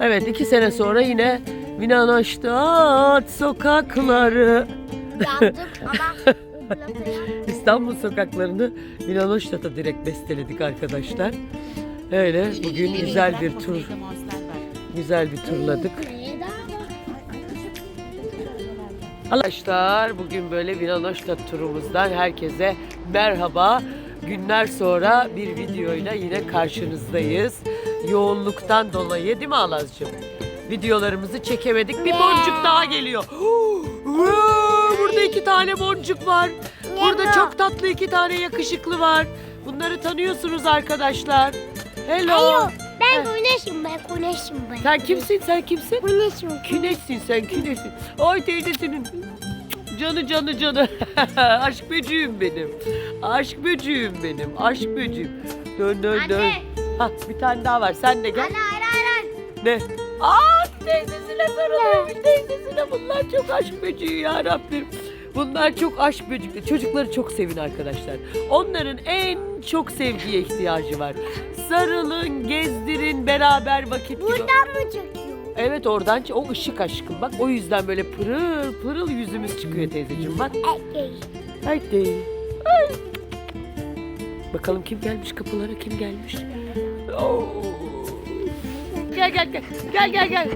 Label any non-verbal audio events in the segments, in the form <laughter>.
Evet iki sene sonra yine Minanoştat sokakları ama <laughs> İstanbul sokaklarını Minanoştat'a direkt besteledik arkadaşlar. Öyle bugün güzel bir tur güzel bir turladık. Arkadaşlar bugün böyle Minanoştat turumuzdan herkese merhaba. Günler sonra bir videoyla yine karşınızdayız. Yoğunluktan dolayı değil mi Alazcığım? Videolarımızı çekemedik. Bir boncuk daha geliyor. <gasps> Burada iki tane boncuk var. Burada çok tatlı iki tane yakışıklı var. Bunları tanıyorsunuz arkadaşlar. Hello. Alo, ben güneşim, ben güneşim ben. Sen kimsin? Sen kimsin? Güneşim. Güneşsin sen güneşsin. Ay teyzesinin canı canı canı. <laughs> Aşk böcüğüm benim. Aşk böcüğüm benim. Aşk böcüğüm. Dön dön dön. Anne. Ha bir tane daha var. Sen de gel. Ana, ana, ana. Ne? Aa teyzesine sarılıyormuş teyzesine. Bunlar çok aşk böceği ya Rabbim. Bunlar çok aşk böcekleri. Çocukları çok sevin arkadaşlar. Onların en çok sevgiye ihtiyacı var. Sarılın, gezdirin, beraber vakit Buradan mı çekiyor? Evet oradan o ışık aşkım bak o yüzden böyle pırıl pırıl yüzümüz çıkıyor teyzeciğim bak. Ey, Haydi. Ay. Bakalım kim gelmiş kapılara kim gelmiş. Gel gel gel gel gel gel.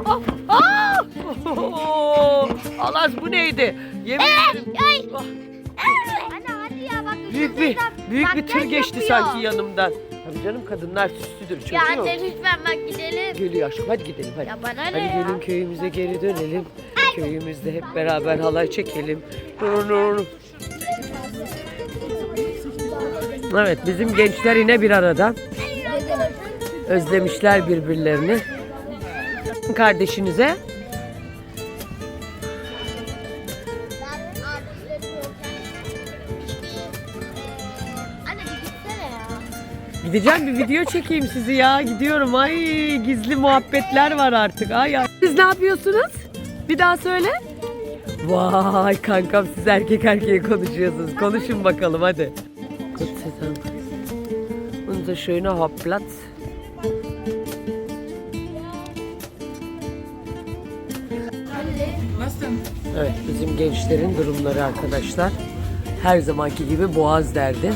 Oo! Alas bu neydi? Yemin ederim. Ay. Ah, hadi ya bak. büyük bir büyük bir tır geçti sanki yanımdan. Tabii canım kadınlar süslüdür çocuğum. Ya anne lütfen bak gidelim. Geliyor aşkım hadi gidelim hadi. Ya bana Hadi ne ya? gelin köyümüze geri dönelim. Köyümüzde hep beraber halay çekelim. Nur, nur. Evet bizim gençler yine bir arada. Özlemişler birbirlerini. Kardeşinize gideceğim bir video çekeyim sizi ya. Gidiyorum ay gizli muhabbetler var artık. Ay. Siz ne yapıyorsunuz? Bir daha söyle. Vay kankam siz erkek erkeğe konuşuyorsunuz. Konuşun bakalım hadi. Sei Dank. Unser schöner Hauptplatz. Evet bizim gençlerin durumları arkadaşlar. Her zamanki gibi boğaz derdi.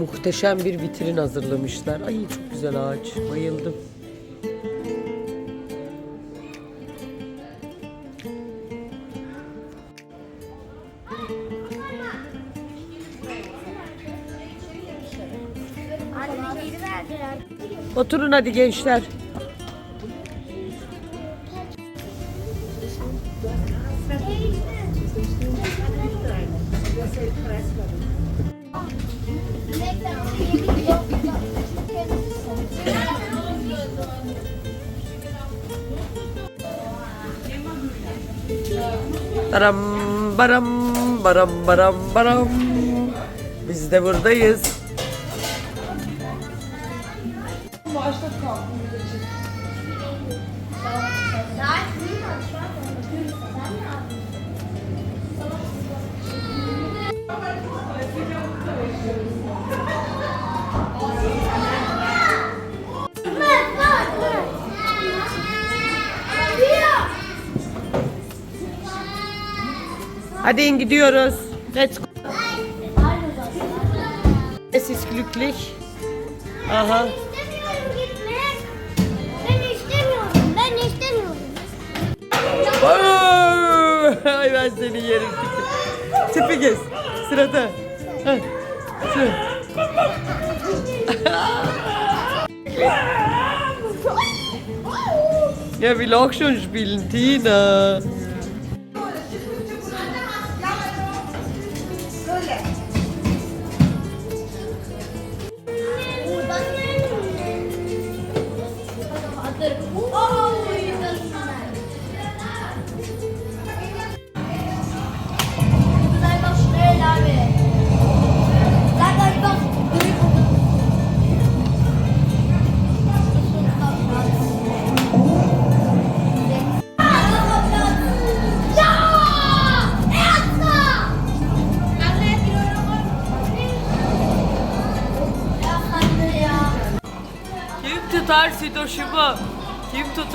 Muhteşem bir vitrin hazırlamışlar. Ay çok güzel ağaç. Bayıldım. Oturun hadi gençler. Baram baram baram baram baram. Biz de buradayız. Hadi in gidiyoruz. Let's go. Es ist glücklich. Aha. <laughs> Ay ben seni yerim tipi. Gez. Sırada. Sıra. Ja, will auch schon Tina.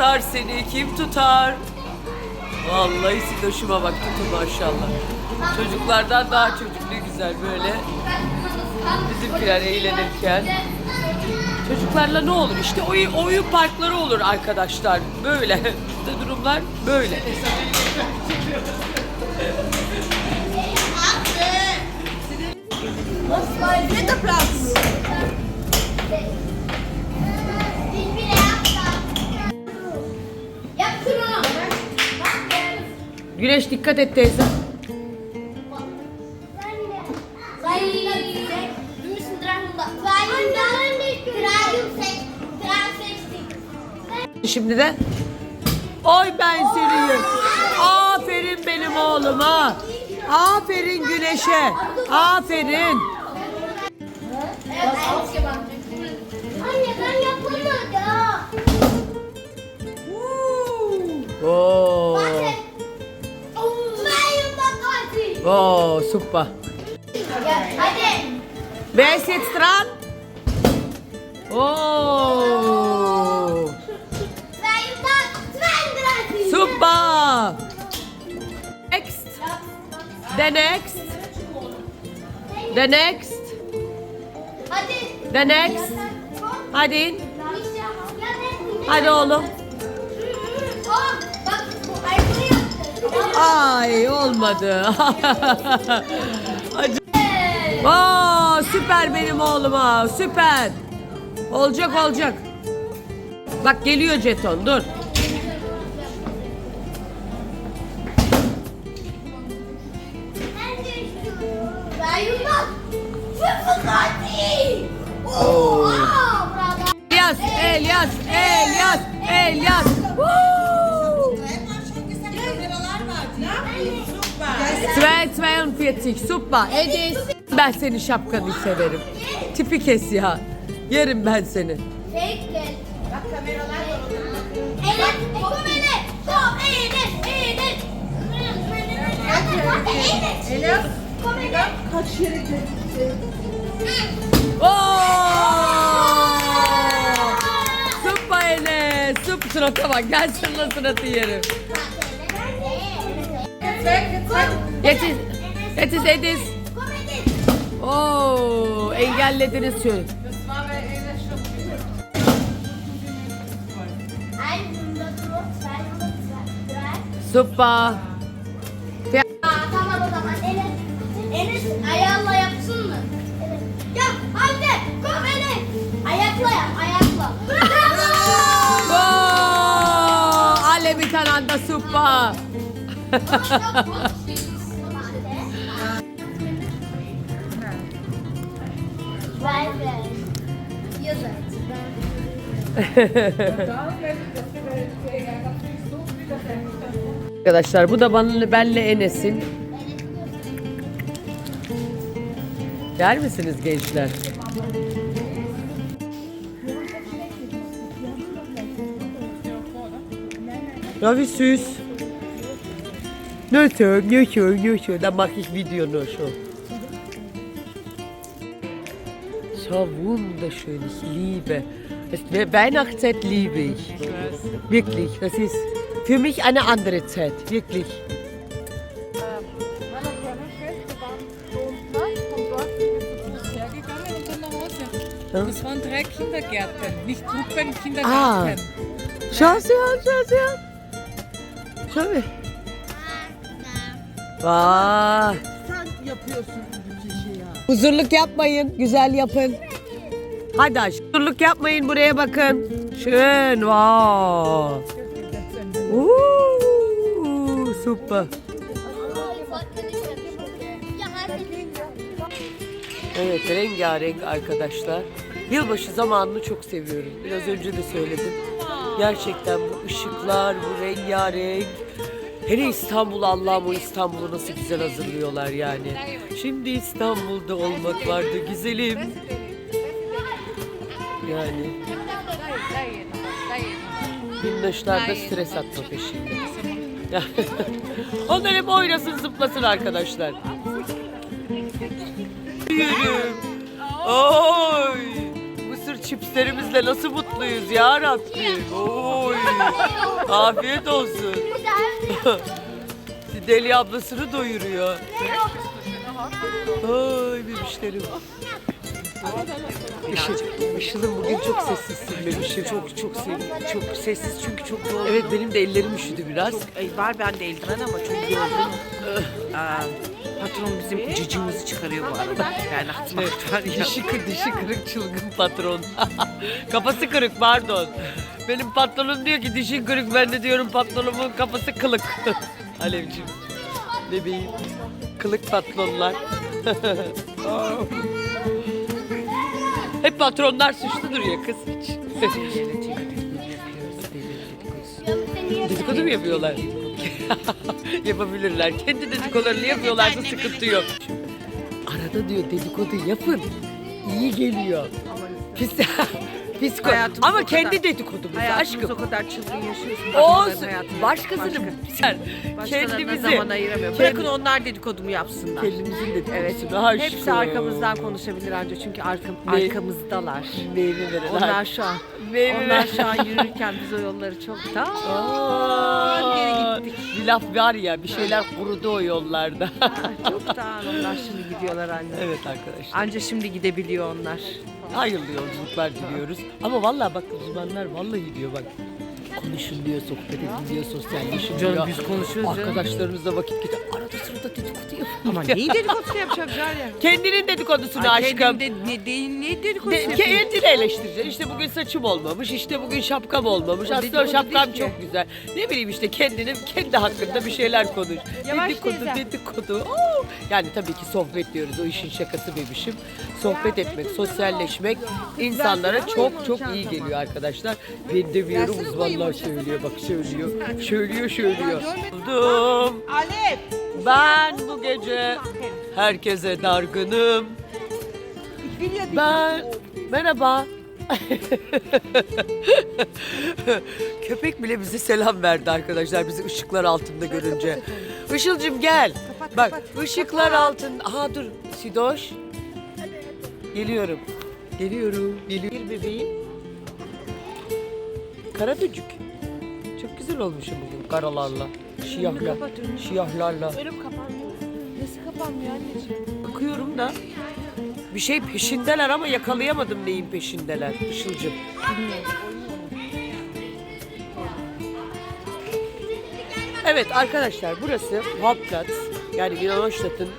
Tutar seni? Kim tutar? Vallahi Sidoş'uma bak tutun maşallah. Çocuklardan daha çocuklu güzel böyle. Bizimkiler eğlenirken. Çocuklarla ne olur işte oyun, oyun parkları olur arkadaşlar. Böyle. <laughs> İşte durumlar böyle. Dritter Platz. Yap Güneş dikkat et teyze. Sen de. Du müssen 300. 360. Şimdi de Oy ben seni. Aferin benim oğluma. Aferin Güneş'e. Aferin. Anne Oo, super. Ya, Hadi. Wer ist jetzt dran? Oh. Ben yapamadım. Super. Next. The next. The next. Hadi. The next. Hadi Hadi oğlum. Ay olmadı. <laughs> Oo, süper benim oğluma. Süper. Olacak olacak. Bak geliyor jeton dur. Elias, Elias, Elias, Elias. Woo! 242, super. Edis. Ben senin şapkanı severim. Tipi kes ya. Yerim ben seni. Bak kameralar var orada. Evet. Kaç yere gitti? Oo! Super surata bak. Gel şunla suratı yerim. Yetiz Edis. Kom evet. Oo, engellediniz şöyle. Das war bei Elias schon wieder. 102, 203. Super. Aa, tamam o zaman Enes. Enes ayağınla yapsın mı? Evet. Ya anne kom Enes. Ayakla yap ayakla. Bravo. Oo, tane Arkadaşlar bu da bana benle Enes'in. Yer misiniz gençler? Wie süß. Nur so, nur so, nur so. Dann mache ich Video nur. Oh, wunderschön, ich liebe. Weihnachtszeit liebe ich. Wirklich, das ist für mich eine andere Zeit, wirklich. Hm? Das waren drei Kindergärten, nicht Gruppen, Kindergärten. Ah. Schau sie an, schau sie an. Schau mich. Ah. Huzurluk yapmayın, güzel yapın. Hadi aşk. Huzurluk yapmayın, buraya bakın. Schön, wow. Uh, super. Evet, rengarenk arkadaşlar. Yılbaşı zamanını çok seviyorum. Biraz önce de söyledim. Gerçekten bu ışıklar, bu rengarenk. Hele İstanbul Allah'ım o İstanbul'u nasıl güzel hazırlıyorlar yani. Şimdi İstanbul'da olmak vardı güzelim. Yani minnoşlar da stres atma peşinde. <laughs> Onlar hep oynasın zıplasın arkadaşlar. Yürüm. Oy. Mısır çipslerimizle nasıl mutluyuz ya Rabbim. Oy. Afiyet olsun. <laughs> Deli ablasını doyuruyor. Ay bebişlerim. Işıl, Işıl'ın bugün çok sessizsin bebişim. Çok çok sev- çok sessiz çünkü çok yoğun. Evet benim de ellerim üşüdü biraz. Ay, var bende eldiven ama çok yorgun. <laughs> Aa, patron bizim cıcığımızı çıkarıyor bu arada. Yani atmak var ya. Dişi, dişi kırık çılgın patron. <laughs> kafası kırık pardon. Benim patronum diyor ki dişin kırık ben de diyorum patronumun kafası kılık. <laughs> Alevciğim. Bebeğim. Kılık patronlar. <laughs> Hep patronlar suçludur ya kız hiç. <laughs> Dedikodu mu yapıyorlar? Yapabilirler. Kendi dedikodularını yapıyorlarsa sıkıntı yok. Arada diyor dedikodu yapın. İyi geliyor. Pis, koy. Hayatımız Ama o kendi kadar- dedikodumuz Hayatımız aşkım. o kadar çılgın yaşıyorsun. Olsun. hayatını. Başkasının sen Başkalarına kendimizi zaman ayıramıyorum. Kend- Bırakın onlar dedikodumu yapsınlar. kendimizin dedikodusunu Evet. aşkım. Hepsi arkamızdan konuşabilir ancak çünkü arkam, Ne? arkamızdalar. Meyve veren. Onlar şu an. Meyve Onlar veren. şu an yürürken biz o yolları çoktan Aa. Bir laf var ya bir şeyler kurudu o yollarda. çoktan onlar şimdi gidiyorlar anne. evet arkadaşlar. Anca şimdi gidebiliyor onlar. Hayırlı yolculuklar diliyoruz. Ama vallahi bak uzmanlar vallahi diyor bak. Konuşun diyor, sohbet edin diyor, sosyalleşin Canım biz konuşuyoruz canım. Arkadaşlarınızla vakit geçir. Arada sırada dedikodu yapın. Ama neyi dedikodusunu yapacak Jale? Kendinin dedikodusunu Ay, aşkım. de, ne, değil, ne dedikodusu De, yapayım? kendini eleştireceksin. İşte bugün saçım olmamış, işte bugün şapkam olmamış. O Aslında şapkam değil ki. çok güzel. Ne bileyim işte kendini, kendi hakkında bir şeyler konuş. Yavaş dedikodu, teyzem. dedikodu. Oo. Yani tabii ki sohbet diyoruz. O işin şakası bebişim. Sohbet etmek, sosyalleşmek insanlara çok çok iyi geliyor arkadaşlar. Ben demiyorum uzmanlar söylüyor. Bak söylüyor. Söylüyor, söylüyor. Buldum. Alev! Ben bu gece herkese dargınım. Ben merhaba. <laughs> Köpek bile bize selam verdi arkadaşlar bizi ışıklar altında görünce. Işılcım gel. Bak ışıklar altında. Aha dur Sidoş. Geliyorum. Geliyorum. Geliyorum bebeğim. Karaböcük. Çok güzel olmuşum bugün karalarla. Şiyahla. Şiyahlarla. Önüm kapanmıyor. Nasıl kapanmıyor anneciğim? Bakıyorum da bir şey peşindeler ama yakalayamadım neyin peşindeler Işılcım. Evet arkadaşlar burası Hauptplatz yani Wilhelmstadt'ın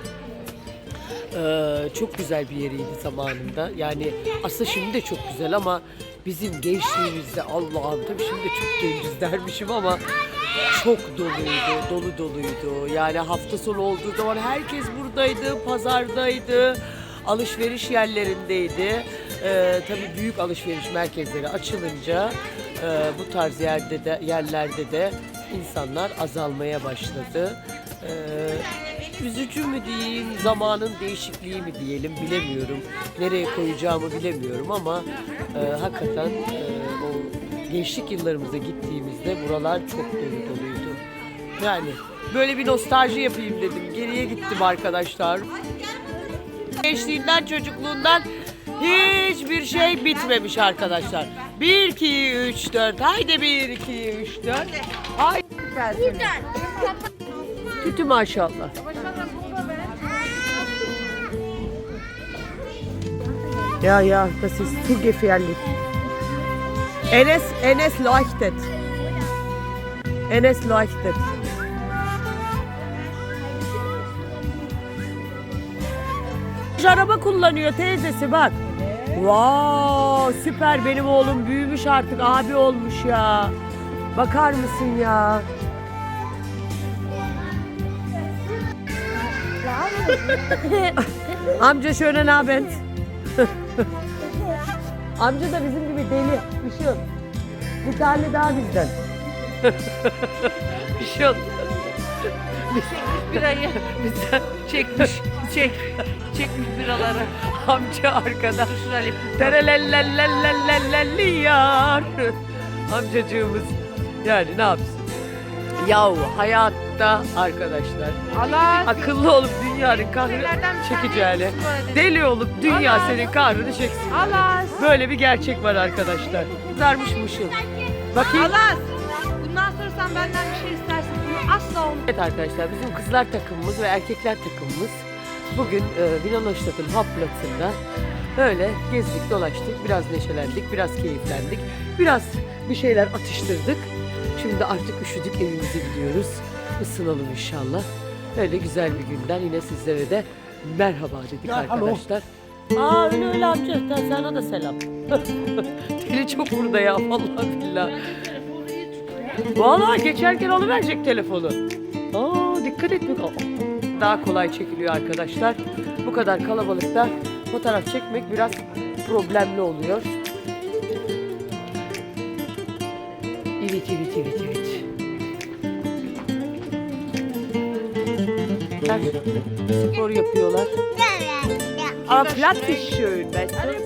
eee, çok güzel bir yeriydi zamanında. Yani aslında şimdi de çok güzel ama bizim gençliğimizde Allah'ım tabii şimdi çok genciz dermişim ama çok doluydu, dolu doluydu. Yani hafta sonu olduğu zaman herkes buradaydı, pazardaydı, alışveriş yerlerindeydi. Ee, tabii büyük alışveriş merkezleri açılınca e, bu tarz yerde de yerlerde de insanlar azalmaya başladı. Ee, üzücü mü diyeyim, zamanın değişikliği mi diyelim bilemiyorum. Nereye koyacağımı bilemiyorum ama e, hakikaten e, o gençlik yıllarımıza gittiğimizde buralar çok dolu doluydu. Yani böyle bir nostalji yapayım dedim. Geriye gittim arkadaşlar. Gençliğinden, çocukluğundan hiçbir şey bitmemiş arkadaşlar. 1, 2, 3, 4. Haydi 1, 2, 3, 4. Haydi. Tütü maşallah. Ja, ja, das ist zu gefährlich. Enes, Enes leuchtet. Enes leuchtet. Araba kullanıyor teyzesi bak. Wow, süper benim oğlum büyümüş artık abi olmuş ya. Bakar mısın ya? <laughs> Amca şöyle ne haber? <laughs> Amca da bizim gibi deli. Işıl. Bir tane daha bizden. <laughs> Işıl. Birayı Bizden çekmiş, çek, çekmiş biraları. amca arkada. Terelellellellellellelliyar. Amcacığımız. Yani ne yapsın? Yahu hayatta arkadaşlar Allah akıllı olup dünyanın kahrını dedi. deli olup dünya Allah. senin kahrını çeksin. Allah. Böyle bir gerçek var arkadaşlar. Kızarmış mışıl. Bakayım. Allah. Bundan sonra sen benden bir şey istersin. Bunu asla olmaz. Evet arkadaşlar bizim kızlar takımımız ve erkekler takımımız bugün e, Vinonoştat'ın Haplat'ında böyle gezdik dolaştık. Biraz neşelendik, biraz keyiflendik. Biraz bir şeyler atıştırdık. Şimdi artık üşüdük evimize gidiyoruz. Isınalım inşallah. Öyle güzel bir günden yine sizlere de merhaba dedik Ya, alo. arkadaşlar. Aa öyle öyle yapacağız. Ta- Sana da selam. <laughs> Deli çok burada ya vallahi billahi. Vallahi geçerken alıverecek telefonu. Aa dikkat et bak. Aa, Daha kolay çekiliyor arkadaşlar. Bu kadar kalabalıkta fotoğraf çekmek biraz problemli oluyor. Evet evet evet evet. Spor yapıyorlar. İst schön, weißt du?